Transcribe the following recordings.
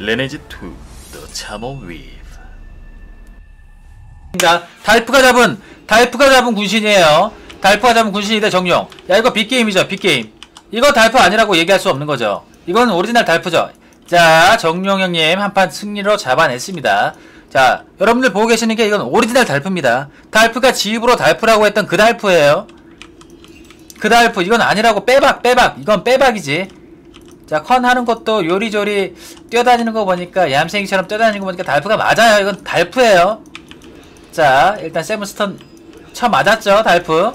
레네즈 2 The Chamon Weave 자, 달프가 잡은 달프가 잡은 군신이에요. 달프가 잡은 군신이 대 정령. 야 이거 빅게임이죠, 빅게임. 이거 달프 아니라고 얘기할 수 없는 거죠. 이건 오리지널 달프죠. 자, 정령 형님 한판 승리로 잡아냈습니다. 자, 여러분들 보고 계시는 게 이건 오리지널 달프입니다. 달프가 지입으로 달프라고 했던 그 달프예요. 그 달프 이건 아니라고 빼박 빼박 이건 빼박이지. 자, 컨 하는 것도 요리조리 뛰어다니는 거 보니까 얌생이처럼 뛰어다니는 거 보니까 달프가 맞아요. 이건 달프예요. 자 일단 세븐스턴 쳐 맞았죠 달프.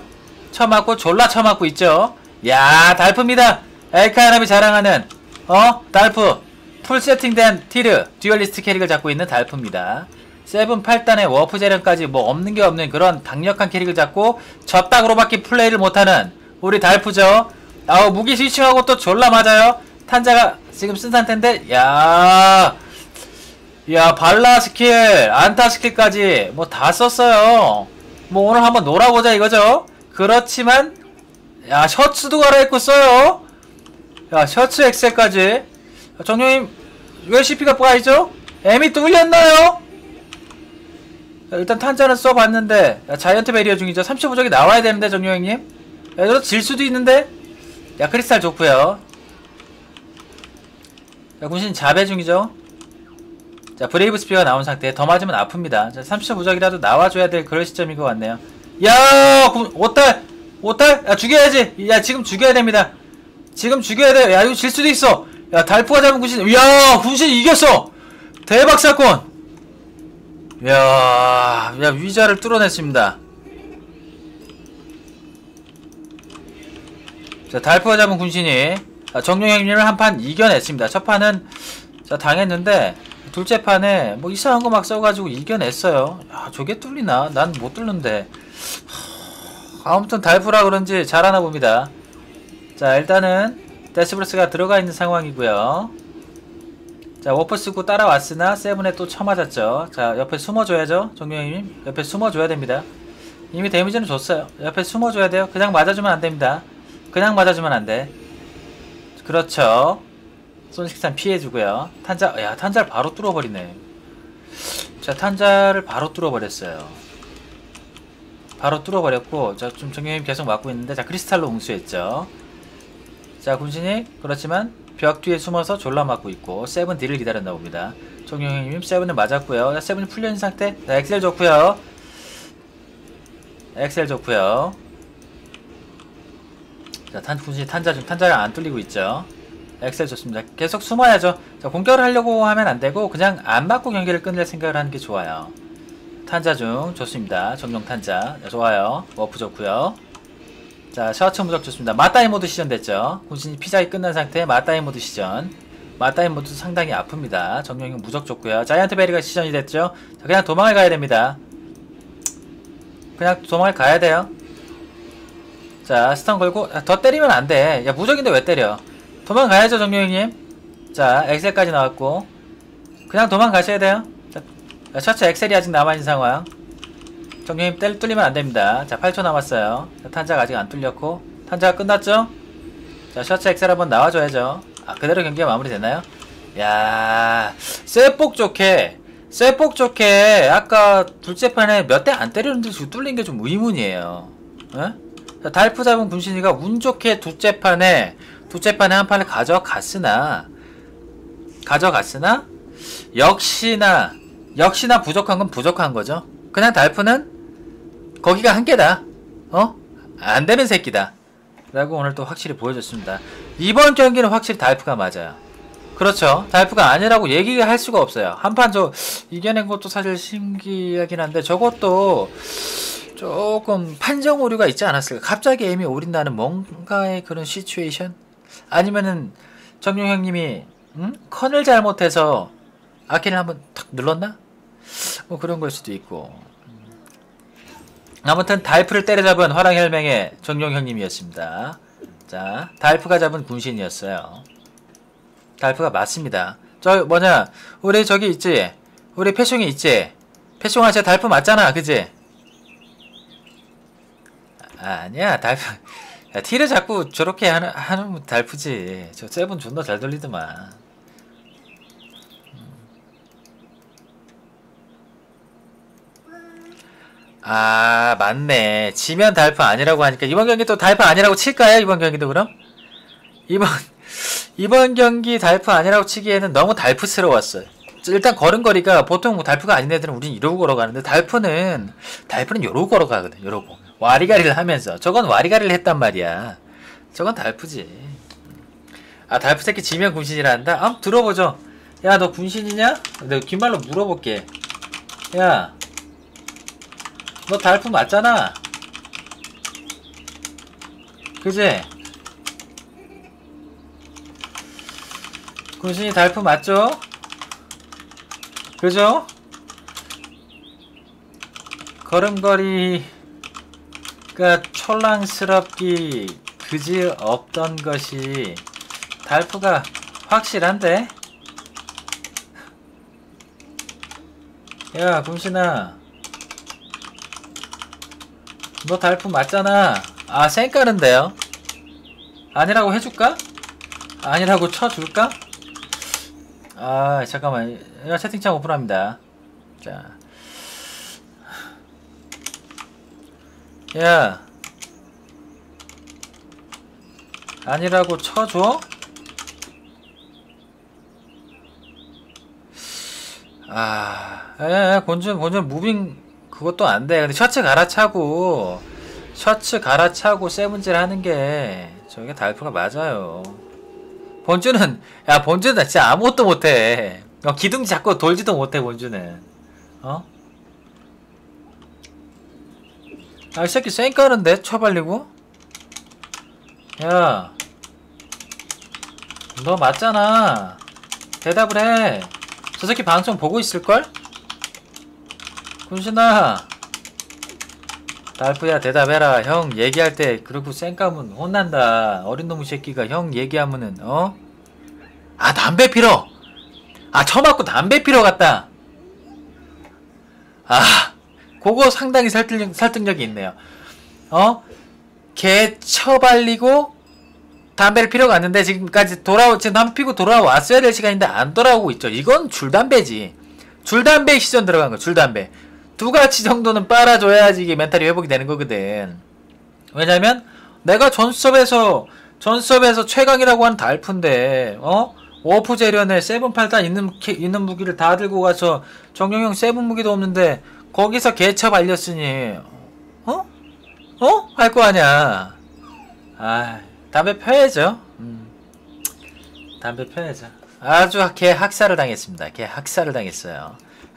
쳐 맞고 졸라 쳐 맞고 있죠. 야 달프입니다. 엘카야람이 자랑하는 어 달프. 풀 세팅된 티르 듀얼리스트 캐릭을 잡고 있는 달프입니다. 세븐 8단의 워프 재련까지 뭐 없는 게 없는 그런 강력한 캐릭을 잡고 젖딱으로밖에 플레이를 못하는 우리 달프죠. 아우 무기 스위칭하고 또 졸라 맞아요 탄자가 지금 쓴 상태인데 야 야 발라 스킬 안타 스킬까지 뭐 다 썼어요. 뭐 오늘 한번 놀아보자 이거죠? 그렇지만 야 셔츠도 갈아입고 써요. 야 셔츠 엑셀까지. 정령님 왜 CP가 빠이죠? M이 뚫렸나요? 자, 일단 탄자는 써봤는데 야, 자이언트 베리어 중이죠. 35적이 나와야 되는데 정령님. 야 이거 질 수도 있는데. 야 크리스탈 좋고요 자 군신 자배 중이죠? 자 브레이브 스피어가 나온 상태 더 맞으면 아픕니다. 자 30초 부적이라도 나와줘야 될 그런 시점인 것 같네요. 야 구- 오탈! 오탈? 야 죽여야지! 야 지금 죽여야 됩니다. 지금 죽여야 돼 야 이거 질 수도 있어. 야 달프가 잡은 군신. 야 군신 이겼어! 대박 사건! 야, 야 위자를 뚫어냈습니다. 자 달프가 잡은 군신이 아, 정용 형님을 한 판 이겨냈습니다 첫 판은 자 당했는데 둘째 판에 뭐 이상한 거 막 써가지고 이겨냈어요. 야, 저게 뚫리나? 난 못 뚫는데. 하, 아무튼 달프라 그런지 잘하나 봅니다. 자, 일단은 데스브레스가 들어가 있는 상황이고요. 자, 워퍼 쓰고 따라왔으나 세븐에 또 쳐맞았죠. 자, 옆에 숨어줘야죠. 정경님 옆에 숨어줘야 됩니다. 이미 데미지는 줬어요. 옆에 숨어줘야 돼요. 그냥 맞아주면 안 됩니다. 그냥 맞아주면 안 돼. 그렇죠. 손식산 피해주고요. 탄자, 야, 탄자를 바로 뚫어버리네. 자, 탄자를 바로 뚫어버렸어요. 바로 뚫어버렸고, 자, 좀 정경님 계속 맞고 있는데, 자, 크리스탈로 응수했죠. 자, 군신이, 그렇지만, 벽 뒤에 숨어서 졸라 맞고 있고, 세븐 딜을 기다렸나 봅니다. 정경님 세븐을 맞았고요. 자, 세븐이 풀려있는 상태. 자, 엑셀 좋고요. 엑셀 좋고요. 자, 탄, 군신이 탄자 중, 탄자가 안 뚫리고 있죠. 엑셀 좋습니다. 계속 숨어야죠. 자, 공격을 하려고 하면 안 되고 그냥 안 맞고 경기를 끝낼 생각을 하는 게 좋아요. 탄자 중 좋습니다. 정령 탄자 네, 좋아요. 워프 좋고요. 자 셔츠 무적 좋습니다. 맞다이 모드 시전됐죠. 군신이 피자이 끝난 상태 맞다이 모드 시전. 맞다이 모드 상당히 아픕니다. 정령이 무적 좋고요. 자이언트 베리가 시전이 됐죠. 자, 그냥 도망을 가야 됩니다. 그냥 도망을 가야 돼요. 자 스턴 걸고 아, 더 때리면 안 돼. 야 무적인데 왜 때려? 도망가야죠 정명희님. 자 엑셀까지 나왔고. 그냥 도망가셔야 돼요. 자, 셔츠 엑셀이 아직 남아있는 상황. 정명희님 때 뚫리면 안됩니다. 자 8초 남았어요. 자, 탄자가 아직 안 뚫렸고. 탄자가 끝났죠? 자 셔츠 엑셀 한번 나와줘야죠. 아 그대로 경기가 마무리되나요? 야 쇠복 좋게. 쇠복 좋게. 아까 둘째 판에 몇 대 안 때렸는데 지금 뚫린 게 좀 의문이에요. 에? 자, 달프 잡은 군신이가 운 좋게 둘째 판에 둘째 판에 한 판을 가져갔으나 가져갔으나 역시나 역시나 부족한 건 부족한 거죠. 그냥 달프는 거기가 한계다. 어? 안 되는 새끼다. 라고 오늘 또 확실히 보여줬습니다. 이번 경기는 확실히 달프가 맞아요. 그렇죠. 달프가 아니라고 얘기할 수가 없어요. 한 판 저 이겨낸 것도 사실 신기하긴 한데 저것도 조금 판정 오류가 있지 않았을까? 갑자기 에임이 오린다는 뭔가의 그런 시츄에이션? 아니면은 정용 형님이 음? 컨을 잘못해서 아키를 한번 탁 눌렀나? 뭐 그런 걸 수도 있고 아무튼 달프를 때려잡은 화랑혈맹의 정용 형님이었습니다. 자, 달프가 잡은 군신이었어요. 달프가 맞습니다. 저 뭐냐 우리 저기 있지? 우리 패숑이 있지? 패숑아 쟤 달프 맞잖아 그지? 아, 니야. 달프 야, 티를 자꾸 저렇게 하는, 하는 달프지. 저 세븐 존나 잘 돌리더만. 음. 아 맞네. 지면 달프 아니라고 하니까 이번 경기 또 달프 아니라고 칠까요? 이번 경기도 그럼? 이번 이번 경기 달프 아니라고 치기에는 너무 달프스러웠어요. 일단 걸음거리가 보통 뭐 달프가 아닌 애들은 우린 이러고 걸어가는데 달프는 달프는 이러고 걸어가거든 요러고. 와리가리를 하면서 저건 와리가리를 했단 말이야 저건 달프지 아 달프 새끼 지면 군신이란다 아 들어보죠 야 너 군신이냐 내가 귓말로 물어볼게 야 너 달프 맞잖아. 그지? 군신이 달프 맞죠? 그죠? 걸음걸이 가 촐랑스럽기 그지 없던 것이 달프가 확실한데? 야, 군신아. 너 달품 맞잖아. 아, 쌩까는데요? 아니라고 해줄까? 아니라고 쳐줄까? 아, 잠깐만. 야, 채팅창 오픈합니다. 자. 야. 아니라고 쳐줘? 아, 에, 곤준, 곤준 무빙 그것도 안 돼. 근데 셔츠 갈아차고 셔츠 갈아차고 세븐질 하는 게 저게 달프가 맞아요. 본주는 야 본주는 진짜 아무것도 못해. 어, 기둥 잡고 돌지도 못해 본주는. 어? 아 이 새끼 쌩 까는데 쳐발리고? 야, 너 맞잖아. 대답을 해. 저 새끼 방송 보고 있을걸? 군신아 달프야 대답해라 형 얘기할 때 그러고 쌩까면 혼난다 어린 놈의 새끼가 형 얘기하면은 어? 아 담배 피러 아 처맞고 담배 피러 갔다 아 그거 상당히 설득력, 설득력이 있네요. 어? 개 처발리고 담배를 피러 갔는데 지금까지 돌아오 지금 담배 피고 돌아왔어야 될 시간인데 안 돌아오고 있죠. 이건 줄담배지. 줄담배 시전 들어간 거 줄담배. 두 가지 정도는 빨아줘야지 이게 멘탈이 회복이 되는 거거든. 왜냐면 내가 전수업에서 전수업에서 최강이라고 하는 달프인데 어? 워프 재련에 세븐 팔단 있는 있는 무기를 다 들고 가서 정영형 세븐 무기도 없는데 거기서 개첩 알렸으니 어? 어? 할 거 아니야. 아 담배 펴야죠. 음. 담배 펴야죠. 아주 개 학살을 당했습니다. 개 학살을 당했어요.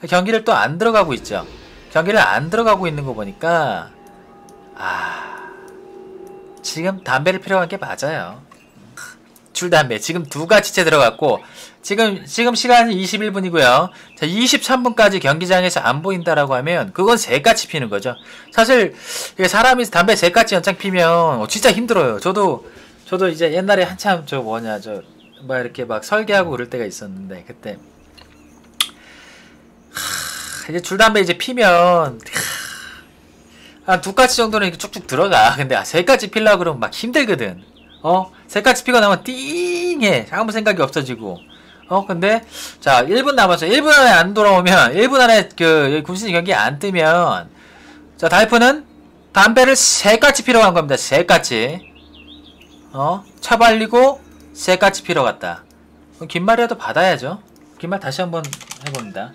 경기를 또 안 들어가고 있죠. 경기를 안 들어가고 있는 거 보니까 아 지금 담배를 필요한 게 맞아요. 줄담배 지금 두 가지째 들어갔고 지금 지금 시간이 21분이고요. 자 23분까지 경기장에서 안 보인다라고 하면 그건 새같이 피는 거죠. 사실 사람이 담배 새같이 연장 피면 어, 진짜 힘들어요. 저도 저도 이제 옛날에 한참 저 뭐냐 저 막 이렇게 막 설계하고 그럴 때가 있었는데 그때 이제 줄담배 이제 피면 한두 가지 정도는 쭉쭉 들어가. 근데 아, 세 가지 필라 그러면 막 힘들거든. 어? 세 가지 피고 나면 띵해. 아무 생각이 없어지고. 어? 근데 자 1분 남았어. 1분 안에 안 돌아오면 1분 안에 그 군신 경기 안 뜨면 자 달프는 담배를 세 가지 피러 간 겁니다. 세 가지. 어? 차발리고 세 가지 피러 갔다. 긴 말이라도 받아야죠. 긴말 다시 한번 해봅니다.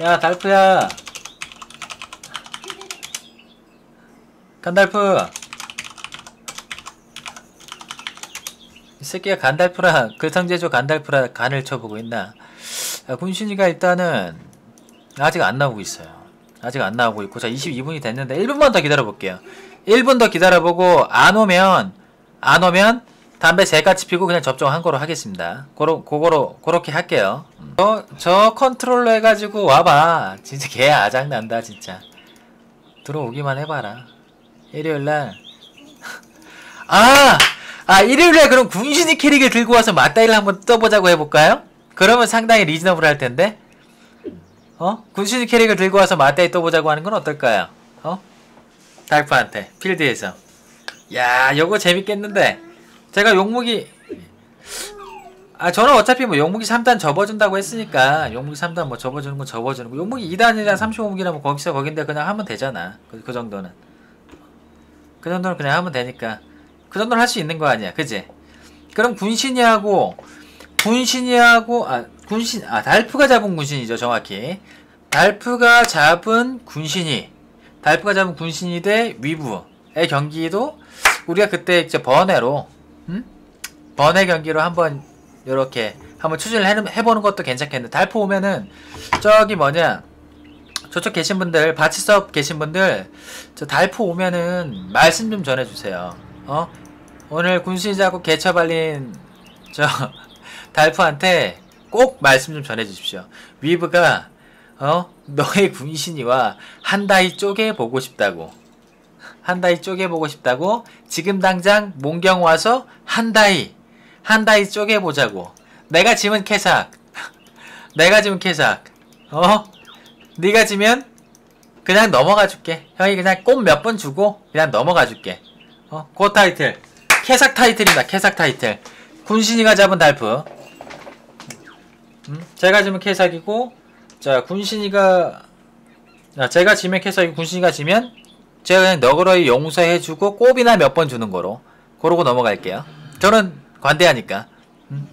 야 달프야 간달프 이 새끼가 간달프라 글성제조 간달프라 간을 쳐보고 있나 야, 군신이가 일단은 아직 안 나오고 있어요 아직 안 나오고 있고 자 22분이 됐는데 1분만 더 기다려 볼게요 1분 더 기다려보고 안 오면 안 오면 담배 세가지 피고 그냥 접종한 거로 하겠습니다. 고로, 그거로, 그렇게 할게요. 저, 저 컨트롤러 해가지고 와봐. 진짜 개 아장난다, 진짜. 들어오기만 해봐라. 일요일날. 아! 아, 일요일날 그럼 군신이 캐릭을 들고 와서 맞다이를 한번 떠보자고 해볼까요? 그러면 상당히 리즈너블 할 텐데? 어? 군신이 캐릭을 들고 와서 맞다이 떠보자고 하는 건 어떨까요? 어? 달프한테, 필드에서. 야, 요거 재밌겠는데? 제가 용무기 아 저는 어차피 뭐 용무기 3단 접어준다고 했으니까 용무기 3단 뭐 접어주는 건 접어주는 거 용무기 2단이랑 35무기나 뭐 거기서 거긴데 그냥 하면 되잖아 그, 그 정도는 그 정도는 그냥 하면 되니까 그 정도는 할 수 있는 거 아니야. 그지? 그럼 군신이하고 군신이하고 아 군신 아 달프가 잡은 군신이죠 정확히. 달프가 잡은 군신이 달프가 잡은 군신이 대 위부의 경기도 우리가 그때 이제 번외로 음? 번외 경기로 한번 요렇게 한번 추진을 해, 해보는 것도 괜찮겠는데 달프 오면은 저기 뭐냐 저쪽 계신 분들 바치섭 계신 분들 저 달프 오면은 말씀 좀 전해주세요 어? 오늘 군신이자고 개처 발린 저 달프한테 꼭 말씀 좀 전해주십시오. 위브가 어? 너의 군신이와 한다이 쪼개 보고 싶다고. 한다이 쪼개 보고 싶다고? 지금 당장 몽경 와서 한다이 한다이 쪼개 보자고. 내가 지면 캐삭. 내가 지면 캐삭. 어? 네가 지면 그냥 넘어가 줄게. 형이 그냥 꽃 몇 번 주고 그냥 넘어가 줄게 어그 타이틀. 캐삭 타이틀이다. 캐삭 타이틀. 군신이가 잡은 달프. 음? 제가 지면 캐삭이고 자 군신이가 자, 제가 지면 캐삭이고 군신이가 지면 제가 그냥 너그러이 용서해주고 꼽이나 몇 번 주는 거로. 그러고 넘어갈게요. 저는 관대하니까. 음.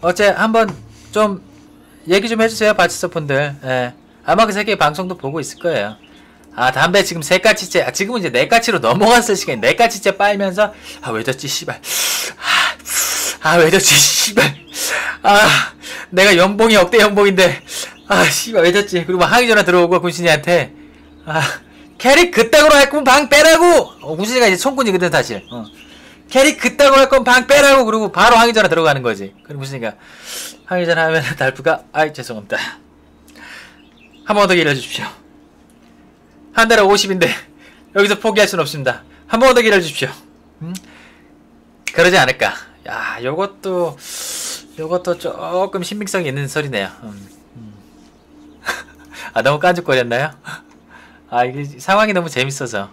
어째 한번 좀 얘기 좀 해주세요 바치서 분들. 예. 아마 그 새끼 방송도 보고 있을 거예요 아 담배 지금 세 까치째 아, 지금은 이제 네 까치로 넘어갔을 시간이 네 까치째 빨면서 아 왜 졌지 씨발. 아왜 졌지 씨발. 아 내가 연봉이 억대 연봉인데 아 씨발 왜 졌지. 그리고 항의 전화 들어오고 군신이한테 아 캐릭 그따구로 할 거면 방 빼라고! 어, 군신이가 이제 총군이거든 사실 어. 캐릭 그따구로 할 거면 방 빼라고! 그리고 바로 항의 전화 들어가는 거지. 그리고 군신이가 항의 전화 하면 달프가 아이 죄송합니다. 한 번더 기다려 주십시오 한 달에 50인데 여기서 포기할 수는 없습니다. 한 번 더 기다려 주십시오. 음? 그러지 않을까. 야, 요것도 요것도 조금 신빙성이 있는 소리네요. 음, 음. 아, 너무 깐죽거렸나요? 아, 이게 상황이 너무 재밌어서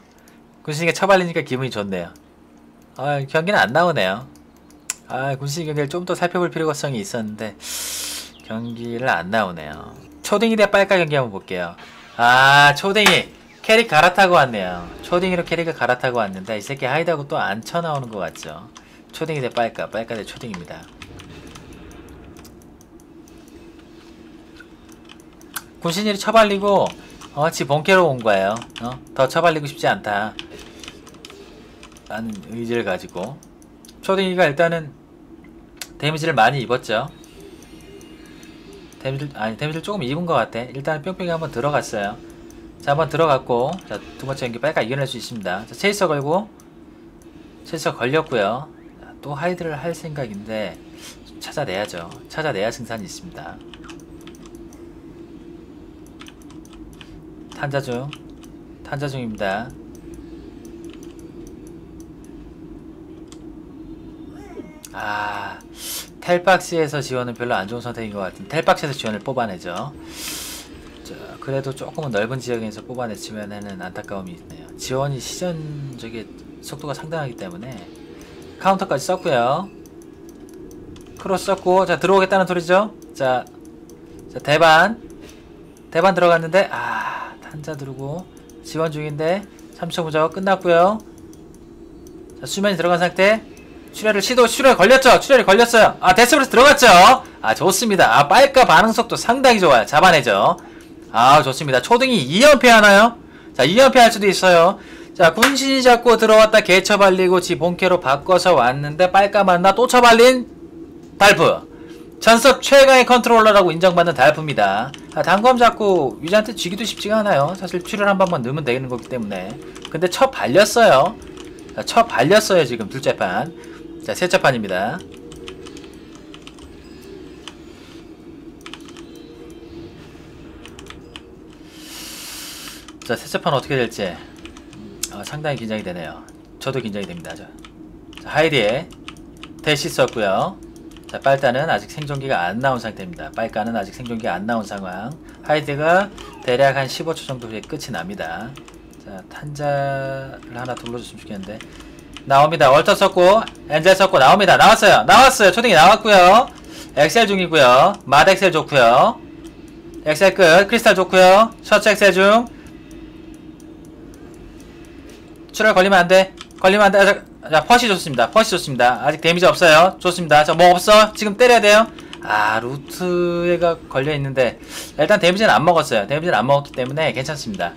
군신이가 처발리니까 기분이 좋네요. 아, 경기는 안 나오네요. 아, 군신이 경기를 좀 더 살펴볼 필요성이 있었는데 경기를 안 나오네요. 초딩이 대 빨까 경기 한번 볼게요. 아, 초딩이 캐릭 갈아타고 왔네요. 초딩이로 캐릭을 갈아타고 왔는데 이 새끼 하이드하고 또 안 쳐나오는 것 같죠. 초딩이 대 빨까, 빨까 대 초딩입니다. 군신일이 처발리고 어, 지 본캐로 온 거예요. 어? 더 처발리고 싶지 않다. 라는 의지를 가지고 초딩이가 일단은 데미지를 많이 입었죠. 데미지 아니 데미지를 조금 입은 것 같아. 일단 뿅뿅이 한번 들어갔어요. 자 한번 들어갔고 자 두 번째 연기 빨리 이겨낼 수 있습니다. 자 체이서 걸고 체이서 걸렸고요. 자, 또 하이드를 할 생각인데 찾아내야죠. 찾아내야 승산이 있습니다. 탄자 중 탄자 중입니다. 아 텔박스에서 지원은 별로 안 좋은 선택인 것 같은 텔박스에서 지원을 뽑아내죠. 자, 그래도 조금은 넓은 지역에서 뽑아냈으면 안타까움이 있네요. 지원이 시전적인 속도가 상당하기 때문에 카운터까지 썼고요. 크로스 썼고 자 들어오겠다는 소리죠. 자, 자 대반 대반 들어갔는데 아 탄자 들고 지원 중인데 3초 무적 끝났고요. 자 수면이 들어간 상태 출혈을 시도 출혈 걸렸죠 출혈이 걸렸어요 아 데스브레스 들어갔죠 아 좋습니다 아 빨까 반응 속도 상당히 좋아요 잡아내죠 아 좋습니다. 초등이 2연패 하나요? 자 2연패 할 수도 있어요. 자 군신이 잡고 들어왔다 개처발리고 지 본캐로 바꿔서 왔는데 빨까만나 또 처발린 달프 전섭 최강의 컨트롤러라고 인정받는 달프입니다. 아, 단검 잡고 유지한테 쥐기도 쉽지가 않아요. 사실 출혈 한 번만 넣으면 되는 거기 때문에 근데 쳐 발렸어요. 자, 쳐 발렸어요 지금 둘째 판. 자 셋째 판입니다. 자, 셋째 판 어떻게 될지 어, 상당히 긴장이 되네요. 저도 긴장이 됩니다. 자, 자 하이디에 대시 썼고요. 자, 빨다는 아직 생존기가 안 나온 상태입니다. 빨까는 아직 생존기가 안 나온 상황. 하이드가 대략 한 15초 정도 후에 끝이 납니다. 자, 탄자를 하나 둘러줬으면 좋겠는데 나옵니다. 월터 썼고 엔젤 썼고 나옵니다. 나왔어요. 나왔어요. 초딩이 나왔고요. 엑셀 중이고요. 맛 엑셀 좋고요. 엑셀 끝. 크리스탈 좋고요. 셔츠 엑셀 중. 출혈 걸리면 안 돼. 걸리면 안 돼. 아, 자, 자, 퍼시 좋습니다. 퍼시 좋습니다. 아직 데미지 없어요. 좋습니다. 자, 뭐 없어? 지금 때려야 돼요. 아, 루트가 걸려 있는데 일단 데미지는 안 먹었어요. 데미지는 안 먹었기 때문에 괜찮습니다.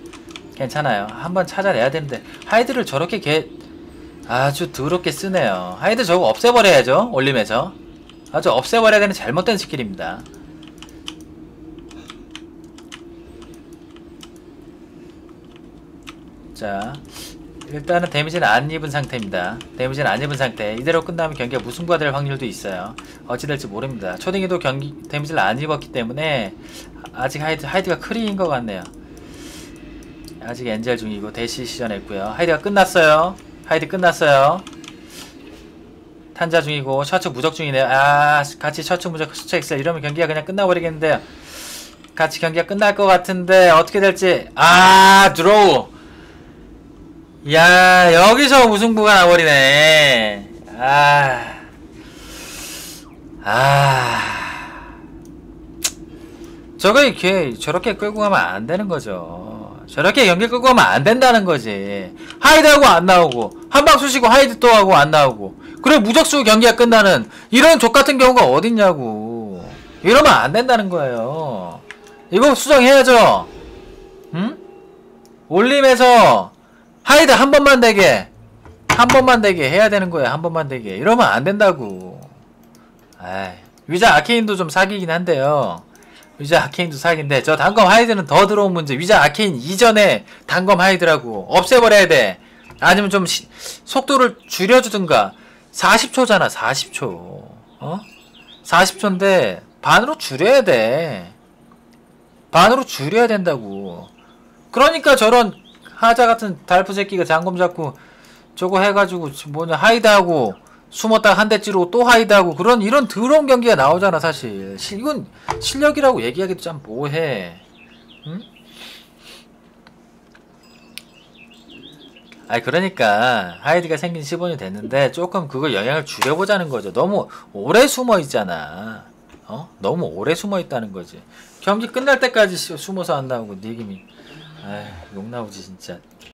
괜찮아요. 한번 찾아내야 되는데 하이드를 저렇게 개 아주 더럽게 쓰네요. 하이드 저거 없애버려야죠. 올림에서 아주 없애버려야 되는 잘못된 스킬입니다. 자, 일단은 데미지는 안 입은 상태입니다. 데미지는 안 입은 상태. 이대로 끝나면 경기가 무승부가 될 확률도 있어요. 어찌 될지 모릅니다. 초딩이도 경기 데미지를 안 입었기 때문에 아직 하이드 하이드가 크리인 것 같네요. 아직 엔젤 중이고 대시 시전했고요. 하이드가 끝났어요. 하이드 끝났어요. 탄자 중이고 셔츠 무적 중이네요. 아 같이 셔츠 무적 셔츠 엑셀 이러면 경기가 그냥 끝나버리겠는데요. 같이 경기가 끝날 것 같은데 어떻게 될지 아 드로우 야 여기서 무승부가 나버리네 아 아. 저거 이렇게 저렇게 끌고 가면 안 되는 거죠. 저렇게 경기 끌고 가면 안 된다는 거지. 하이드하고 안 나오고 한방 쑤시고 하이드 또 하고 안 나오고 그래 무적수 경기가 끝나는 이런 족 같은 경우가 어딨냐고. 이러면 안 된다는 거예요. 이거 수정해야죠. 응? 올림에서 하이드 한 번만 되게 한 번만 되게 해야 되는 거야 한 번만 되게 이러면 안 된다고. 아이, 위자 아케인도 좀 사기긴 한데요. 위자 아케인도 사기인데 저 단검 하이드는 더 들어온 문제. 위자 아케인 이전에 단검 하이드라고 없애버려야 돼. 아니면 좀 시- 속도를 줄여주든가. 40초잖아 40초. 어? 40초인데 반으로 줄여야 돼. 반으로 줄여야 된다고. 그러니까 저런 하자 같은 달프 새끼가 장검 잡고 저거 해가지고 뭐냐 하이드하고 숨었다가 한 대 찌르고 또 하이드하고 그런 이런 더러운 경기가 나오잖아 사실. 실- 이건 실력이라고 얘기하기도 참 뭐해. 응? 아니 그러니까 하이드가 생긴 15년이 됐는데 조금 그거 영향을 줄여보자는 거죠. 너무 오래 숨어 있잖아. 어? 너무 오래 숨어 있다는 거지. 경기 끝날 때까지 씨- 숨어서 안 나오고 니김이 아욕 나오지 진짜